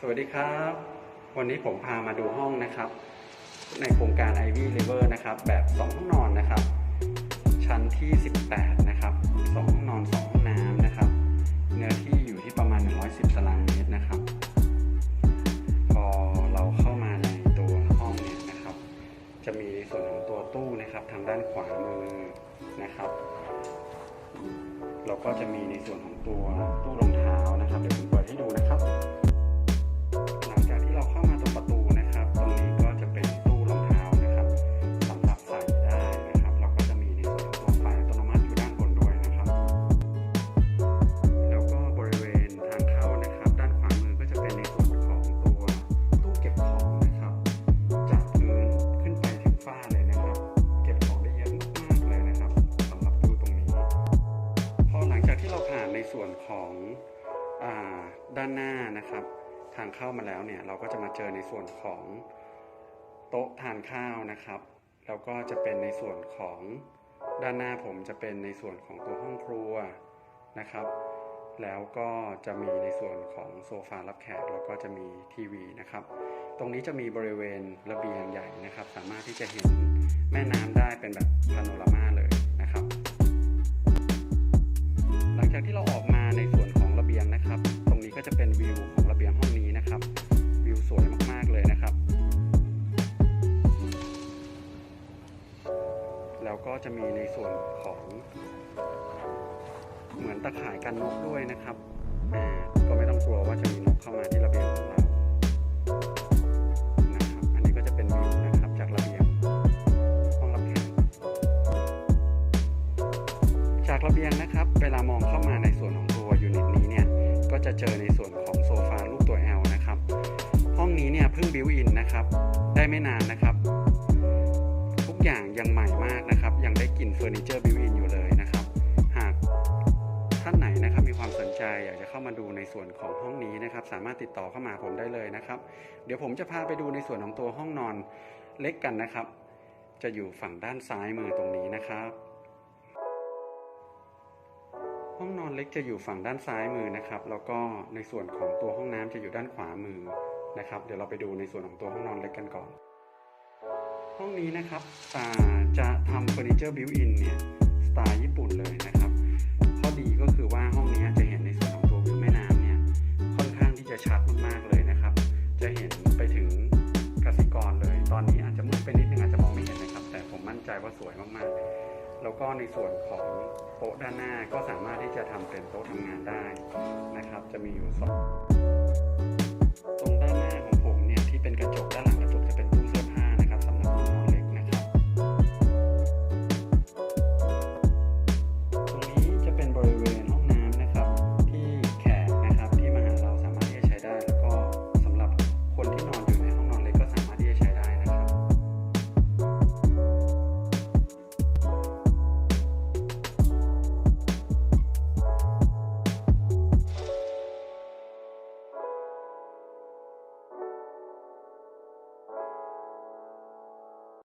สวัสดีครับ วันนี้ผมพามาดูห้องนะครับ ในโครงการ Ivy River นะครับ แบบ 2 ห้องนอนนะครับ ชั้นที่ 18 นะครับ 2 ห้องนอน 2 ห้องน้ำนะครับ เนื้อที่อยู่ที่ประมาณ 110 ตารางเมตรนะครับ พอเราเข้ามาในตัวห้องเนี่ยนะครับ จะมีในส่วนของตัวตู้นะครับ ทางด้านขวามือนะครับ เราก็จะมีในส่วนของตัวตู้รองเท้านะครับ เดี๋ยวผมเปิดให้ดูนะครับาด้านหน้านะครับ ทางเข้ามาแล้วเนี่ยเราก็จะมาเจอในส่วนของโต๊ะทานข้าวนะครับ แล้วก็จะเป็นในส่วนของด้านหน้าผมจะเป็นในส่วนของตัวห้องครัวนะครับ แล้วก็จะมีในส่วนของโซฟารับแขกแล้วก็จะมีทีวีนะครับ ตรงนี้จะมีบริเวณระเบียงใหญ่นะครับ สามารถที่จะเห็นแม่น้ำ แล้วก็จะมีในส่วนของเหมือนตะข่ายกันนกด้วยนะครับก็ไม่ต้องกลัวว่าจะมีนกเข้ามาที่ระเบียงของเรานะครับ อันนี้ก็จะเป็นวิวนะครับจากระเบียงห้องรับแขกจากระเบียงนะครับ เวลามองเข้ามาในส่วนของตัวยูนิตนี้เนี่ยก็จะเจอในส่วนของโซฟารูปตัว L นะครับ ห้องนี้เนี่ยเพิ่งบิวอินนะครับ ได้ไม่นานนะครับ ได้กลิ่นเฟอร์นิเจอร์บิวอินอยู่เลยนะครับ หากท่านไหนนะครับมีความสนใจอยากจะเข้ามาดูในส่วนของห้องนี้นะครับ สามารถติดต่อเข้ามาผมได้เลยนะครับ เดี๋ยวผมจะพาไปดูในส่วนของตัวห้องนอนเล็กกันนะครับ จะอยู่ฝั่งด้านซ้ายมือตรงนี้นะครับ ห้องนอนเล็กจะอยู่ฝั่งด้านซ้ายมือนะครับ แล้วก็ในส่วนของตัวห้องน้ำจะอยู่ด้านขวามือนะครับ เดี๋ยวเราไปดูในส่วนของตัวห้องนอนเล็กกันก่อน ห้องนี้นะครับจะทำเฟอร์นิเจอร์บิวอินเนี่ยสไตล์ญี่ปุ่นเลยนะครับ ข้อดีก็คือว่าห้องนี้จะเห็นในส่วนของตัววิวแม่น้ำเนี่ยค่อนข้างที่จะชัดมากๆเลยนะครับ จะเห็นไปถึงกสิกรเลย ตอนนี้อาจจะมืดไปนิดนึงอาจจะมองไม่เห็นนะครับ แต่ผมมั่นใจว่าสวยมากๆ แล้วก็ในส่วนของโต๊ะด้านหน้าก็สามารถที่จะทำเป็นโต๊ะทำงานได้นะครับ จะมีอยู่สอง